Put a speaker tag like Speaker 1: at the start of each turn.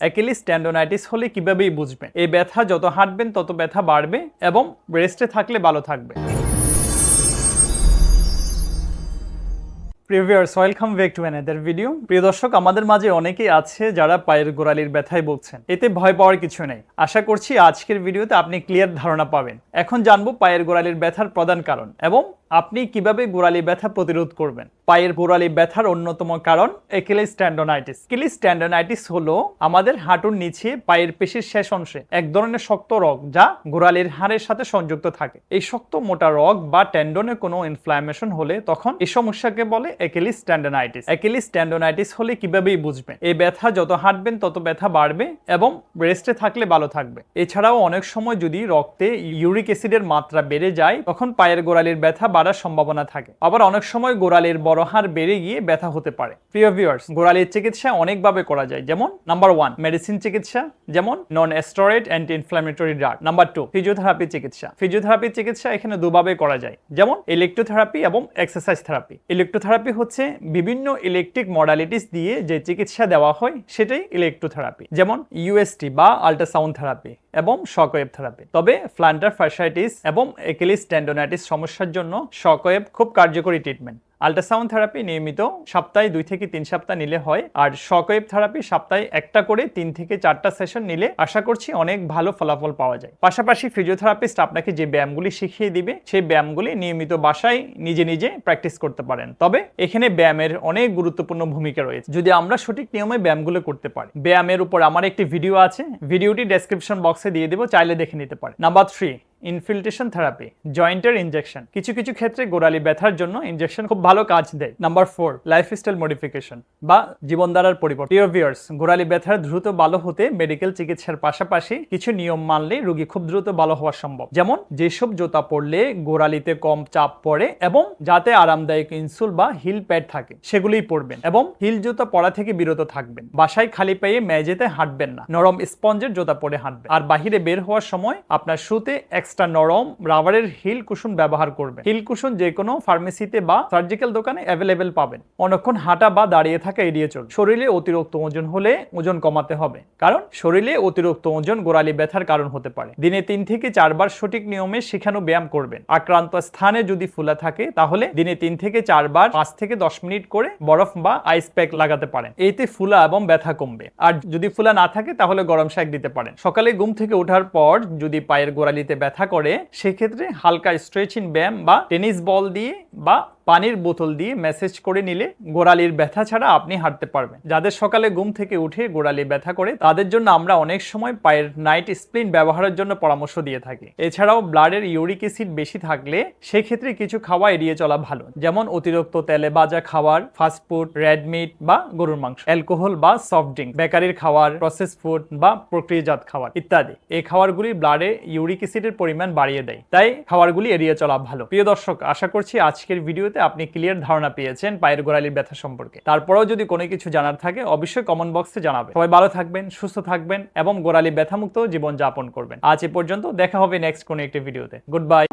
Speaker 1: Achilles ট্যান্ডোনাইটিস হলে কিভাবেই বুঝবেন? এই ব্যথা যত হাঁটবেন, তত ব্যথা বাড়বে এবং রেস্টে থাকলে ভালো থাকবে। প্রিভিয়ার্স welcome back to another video প্রিয় দর্শক, আমাদের মাঝে অনেকেই আছে যারা পায়ের গোড়ালির ব্যথায় বলছেন এতে ভয় পাওয়ার কিছু নেই। আশা করছি আজকের ভিডিওতে আপনি ক্লিয়ার ধারণা পাবেন। এখন জানব পায়ের গোড়ালির ব্যথার প্রধান কারণ এবং আপনি কীভাবে গোড়ালি ব্যথা প্রতিরোধ করবেন? পায়ের গোড়ালি ব্যথার অন্যতম কারণ একিলিস ট্যান্ডোনাইটিস একিলিস ট্যান্ডোনাইটিস হলো আমাদের হাঁটুর নিচে পায়ের পেশির শেষ অংশে এক ধরনের শক্ত রগ যা গোড়ালির হাড়ের সাথে সংযুক্ত থাকে। এই শক্ত মোটা রগ বা ট্যান্ডনে কোনো ইনফ্লামেশন হলে তখন এই সমস্যাকে বলে একিলিস ট্যান্ডোনাইটিস একিলিস ট্যান্ডোনাইটিস হলে কিভাবেই বুঝবেন? এই ব্যথা যত হাঁটবেন, তত ব্যথা বাড়বে এবং রেস্টে থাকলে ভালো থাকবে। এছাড়াও অনেক সময় যদি রক্তে ইউরিক অ্যাসিডের মাত্রা বেড়ে যায়, তখন পায়ের গোড়ালির ব্যথা বাড়ার সম্ভাবনা থাকে। আবার অনেক সময় গোড়ালির বড় হাড় বেড়ে গিয়ে ব্যথা হতে পারে। প্রিয় ভিউয়ার্স গোড়ালির চিকিৎসা অনেকভাবে করা যায়। যেমন নাম্বার ওয়ান মেডিসিন চিকিৎসা। যেমন non steroid anti inflammatory drug number two physiotherapy চিকিৎসা। ফিজিওথেরাপি চিকিৎসা এখানে দুভাবে করা যায়। যেমন ইলেকট্রোথেরাপি এবং এক্সারসাইজ থেরাপি ইলেকট্রোথেরাপি হচ্ছে বিভিন্ন ইলেকট্রিক মডালিটিস দিয়ে যে চিকিৎসা দেওয়া হয়, সেটাই ইলেকট্রোথেরাপি যেমন ইউএসটি বা আল্ট্রাসাউন্ড থেরাপি এবং শকওয়েভ থেরাপি তবে ফ্লান্টার ফার্সাইটিস এবং একিলিস টেন্ডোনাইটিস সমস্যার জন্য শকওয়েভ খুব কার্যকরী ট্রিটমেন্ট আল্ট্রাসাউন্ড থেরাপি নিয়মিত সপ্তাহে দুই থেকে তিন সপ্তাহ নিলে হয়, আর শকওয়েভ থেরাপি সপ্তাহে একটা করে তিন থেকে চারটা সেশন নিলে আশা করছি অনেক ভালো ফলাফল পাওয়া যায়। পাশাপাশি ফিজিওথেরাপিস্ট আপনাকে যে ব্যায়ামগুলি শিখিয়ে দিবে, সেই ব্যায়ামগুলি নিয়মিত বাসায় নিজে নিজে প্র্যাকটিস করতে পারেন। তবে এখানে ব্যায়ামের অনেক গুরুত্বপূর্ণ ভূমিকা রয়েছে। যদি আমরা সঠিক নিয়মে ব্যায়ামগুলো করতে পারি, ব্যায়ামের উপর আমার একটি ভিডিও আছে ভিডিওটি ডেসক্রিপশন বক্সে দিয়ে দেবো, চাইলে দেখে নিতে পারেন। নাম্বার থ্রি ইনফিল্ট্রেশন থেরাপি জয়েন্টের ইনজেকশন কিছু কিছু ক্ষেত্রে গোড়ালি ব্যথার জন্য ইনজেকশন খুব ভালো কাজ দেয়। নাম্বার ফোর লাইফস্টাইল মডিফিকেশন বা জীবনধারার পরিবর্তন। গোড়ালি ব্যথার দ্রুত ভালো হতে মেডিকেল চিকিৎসার পাশাপাশি কিছু নিয়ম মানলে রোগী খুব দ্রুত ভালো হওয়া সম্ভব। যেমন, যেসব জুতা পরলে গোড়ালিতে কম চাপ পড়ে এবং যাতে আরামদায়ক ইনসুল বা হিল প্যাড থাকে, সেগুলোই পরবেন এবং হিল জুতা পরা থেকে বিরত থাকবেন। বাসায় খালি পায়ে মেজেতে হাঁটবেন না, নরম স্পঞ্জের জোতা পরে হাঁটবেন। আর বাহিরে বের হওয়ার সময় আপনার শুতে এক্সট্রা নরম রাবারের হিল কুশন ব্যবহার করবেন। হিল কুশন যে কোনো ফার্মেসিতে বা সার্জিক্যাল দোকানে অ্যাভেলেবেল পাবেন। অনেকক্ষণ হাঁটা বা দাঁড়িয়ে থাকা এড়িয়ে চলুন। শরীরে অতিরিক্ত ওজন হলে ওজন কমাতে হবে, কারণ শরীরে অতিরিক্ত ওজন গোড়ালি ব্যথার কারণ হতে পারে। দিনে তিন থেকে চারবার সঠিক নিয়মে শেখানো ব্যায়াম করবেন। আক্রান্ত স্থানে যদি ফুলা থাকে, তাহলে দিনে তিন থেকে চারবার পাঁচ থেকে দশ মিনিট করে বরফ বা আইস প্যাক লাগাতে পারেন। এতে ফুলা এবং ব্যথা কমবে। আর যদি ফুলা না থাকে, তাহলে গরম শাক দিতে পারেন। সকালে ঘুম থেকে ওঠার পর যদি পায়ের গোড়ালিতে ব্যথা করে সেক্ষেত্রে হালকা স্ট্রেচিং ব্যায়াম বা টেনিস বল দিয়ে বা পানির বোতল দিয়ে মেসেজ করে নিলে গোড়ালির ব্যথা ছাড়া আপনি হাঁটতে পারবেন। যাদের সকালে ঘুম থেকে উঠে গোড়ালি ব্যথা করে, তাদের জন্য আমরা অনেক সময় পায়ের নাইট স্প্লিন ব্যবহারের জন্য পরামর্শ দিয়ে থাকি। এছাড়াও ব্লাডের ইউরিক অ্যাসিড বেশি থাকলে সেক্ষেত্রে কিছু খাওয়া এড়িয়ে চলা ভালো, যেমন অতিরিক্ত তেলে ভাজা খাবার ফাস্টফুড রেড মিট বা গরুর মাংস অ্যালকোহল বা সফট ড্রিঙ্ক বেকারির খাবার প্রসেস ফুড বা প্রক্রিয়াজাত খাবার ইত্যাদি। এই খাবারগুলি ব্লাডে ইউরিক অ্যাসিডের পরিমাণ বাড়িয়ে দেয়, তাই খাবারগুলি এড়িয়ে চলা ভালো। প্রিয় দর্শক, আশা করছি আজকের ভিডিওতে আপনি ক্লিয়ার ধারণা পেয়েছেন পায়ের গোড়ালির ব্যথা সম্পর্কে। তারপরেও যদি কোনো কিছু জানার থাকে, অবশ্যই কমেন্ট বক্সে জানাবেন। সবাই ভালো থাকবেন, সুস্থ থাকবেন এবং গোড়ালি ব্যথামুক্ত জীবন যাপন করবেন। আজ এ পর্যন্ত দেখা হবে নেক্সট কোনো একটি ভিডিওতে গুড বাই